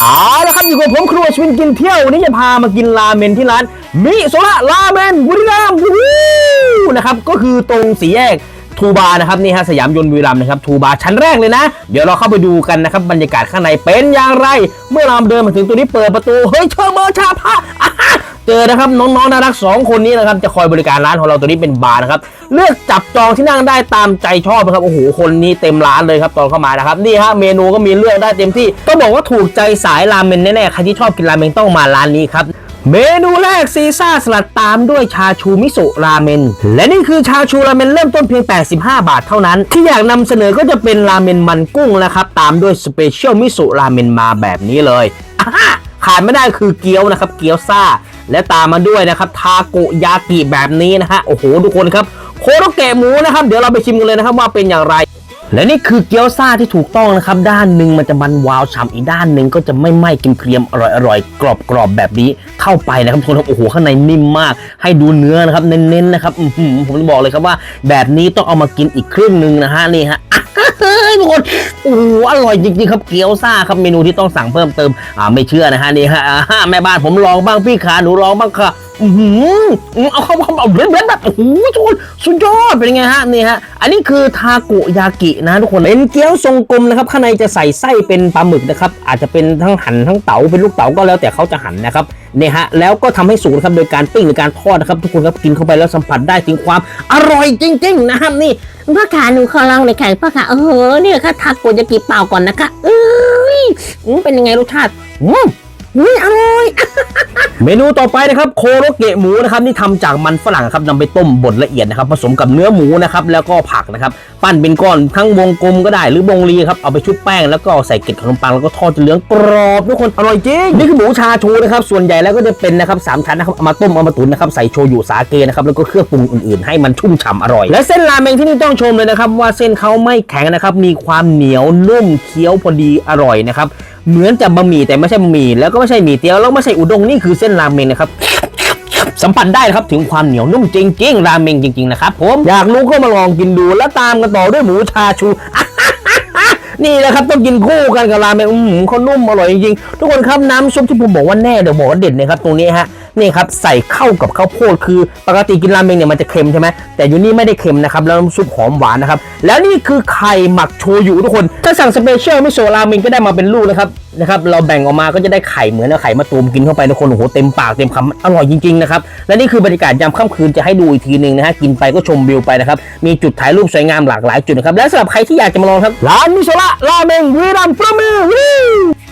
เอาละครับอยู่กับผมครัวชวินกินเที่ยววันนี้จะพามากินราเมนที่ร้าน มิโซะราเมนบุรีรัมย์นะครับก็คือตรงสี่แยกทูบานะครับนี่ฮะสยามยนต์บุรีรัมย์นะครับทูบาชั้นแรกเลยนะ เดี๋ยวเราเข้าไปดูกันนะครับบรรยากาศข้างในเป็นอย่างไร เมื่อเราเดินมาถึงตัวนี้เปิดประตู เฮ้ยเชอร์เมอร์ชาพะ เจอนะครับน้องๆน่ารักสองคนนี้นะครับจะคอยบริการร้านของเราตัวนี้เป็นบาร์นะครับเลือกจับจองที่นั่งได้ตามใจชอบนะครับโอ้โหคนนี้เต็มร้านเลยครับตอนเข้ามานะครับนี่ฮะเมนูก็มีเลือกได้เต็มที่ต้องบอกว่าถูกใจสายราเมนแน่ๆใครที่ชอบกินราเมนต้องมาร้านนี้ครับเมนูแรกซีซ่าสลัดตามด้วยชาชูมิโซะราเมน และนี่คือชาชูราเมนเริ่มต้นเพียง 85 บาทเท่านั้น ที่อยากนำเสนอก็จะเป็นราเมนมันกุ้งนะครับ ตามด้วยสเปเชียลมิโซะราเมนมาแบบนี้เลยอ่าขาดไม่ได้คือเกี๊ยวนะครับ เกี๊ยวซ่า และตามมาด้วยนะครับทาโกยากิแบบนี้นะฮะโอ้โหทุกคนครับโคโรเกะหมูนะครับเดี๋ยวเราไปชิมกันเลยนะครับว่าเป็นอย่างไร และนี่คือเกี๊ยวซ่าที่ถูกต้องนะครับ ด้านหนึ่งมันจะมันวาวฉ่ำอีกด้านหนึ่งก็จะไม่ไหม้กิมเกรียมอร่อยอร่อยกรอบกรอบแบบนี้เข้าไปนะครับทุกคนครับโอ้โหข้างในนิ่มมาก ให้ดูเนื้อนะครับเน้นๆนะครับผมบอกเลยครับว่า แบบนี้ต้องเอามากินอีกครึ่งหนึ่งนะฮะนี่ฮะ ทุกคนโอ้โหอร่อยจริงๆครับเกี๊ยวซ่าครับเมนูที่ต้องสั่งเพิ่มเติมอ่าไม่เชื่อนะฮะนี่ฮะแม่บ้านผมลองบ้างพี่ขาหนูลองบ้างค่ะ อือหืออืมเอาเข้าเข้าเอาเบลนแบบโอ้โหทุกคนสุดยอดเป็นไงฮะนี่ฮะอันนี้คือทาโกยากินะทุกคนเป็นเกี๊ยวทรงกลมนะครับข้างในจะใส่ไส้เป็นปลาหมึกนะครับอาจจะเป็นทั้งหั่นทั้งเต๋าเป็นลูกเต๋าก็แล้วแต่เขาจะหั่นนะครับเนี่ยฮะแล้วก็ทำให้สุกนะครับโดยการปิ้งหรือการทอดนะครับทุกคนครับกินเข้าไปแล้วสัมผัสได้ถึงความอร่อยจริง ๆ นะครับนี่พ่อขาหนูขอลองหน่อยค่ะพ่อขาเออเนี่ยค่ะทาโกยากิเปล่าก่อนนะคะเอ้ยอืมเป็นยังไงรสชาติอืมอุ้อร่อย เมนูต่อไปนะครับโคโรเกะหมูนะครับนี่ทำจากมันฝรั่งครับนำไปต้มบดละเอียดนะครับผสมกับเนื้อหมูนะครับแล้วก็ผักนะครับปั้นเป็นก้อนทั้งวงกลมก็ได้หรือวงรีครับเอาไปชุบแป้งแล้วก็ใส่เกล็ดขนมปังแล้วก็ทอดจนเหลืองกรอบทุกคนอร่อยจริงนี่คือหมูชาชูนะครับส่วนใหญ่แล้วก็จะเป็นนะครับสามชั้นนะครับเอามาต้มเอามาตุ๋นนะครับใส่โชยุสาเกนะครับแล้วก็เครื่องปรุงอื่นๆ ให้มันชุ่มฉ่ำอร่อย และเส้นราเมงที่นี่ต้องชมเลยนะครับว่าเส้นเขาไม่แข็งนะครับมีความเหนียวนุ่มเคี้ยวพอดีอร่อยนะครับ เหมือนจะบะหมี่แต่ไม่ใช่บะหมี่แล้วก็ไม่ใช่หมี่เตี๋ยวแล้วไม่ใช่อุด้งนี่คือเส้นราเมงนะครับสัมผัสได้ครับถึงความเหนียวนุ่มจริงๆ ราเมงจริง ๆ นะครับผมอยากรู้ก็มาลองกินดูแล้วตามกันต่อด้วยหมูชาชูนี่แหละครับต้องกินคู่กันกับราเมงอืมเขานุ่มอร่อยจริงๆ ทุกคนครับน้ำซุปที่ผมบอกว่าแน่เดี๋ยวบอกว่าเด็ดเลยครับตรงนี้ฮะ นี่ครับใส่เข้ากับข้าวโพดคือปกติกินราเมงเนี่ยมันจะเค็มใช่ไหมแต่อยู่นี่ไม่ได้เค็มนะครับแล้วน้ำซุปหอมหวานนะครับแล้วนี่คือไข่หมักโชยุทุกคนถ้าสั่งสเปเชียลมิโซะราเมงก็ได้มาเป็นลูกนะครับนะครับเราแบ่งออกมาก็จะได้ไข่เหมือนเอาไข่มาตูมกินเข้าไปทุกคนโอ้โหเต็มปากเต็มคำอร่อยจริงๆนะครับและนี่คือบรรยากาศยามค่ำคืนจะให้ดูอีกทีหนึ่งนะฮะกินไปก็ชมวิวไปนะครับมีจุดถ่ายรูปสวยงามหลากหลายจุดนะครับและสำหรับใครที่อยากจะมาลองครับร้านมิโซะราเมงวีรัมปรมือ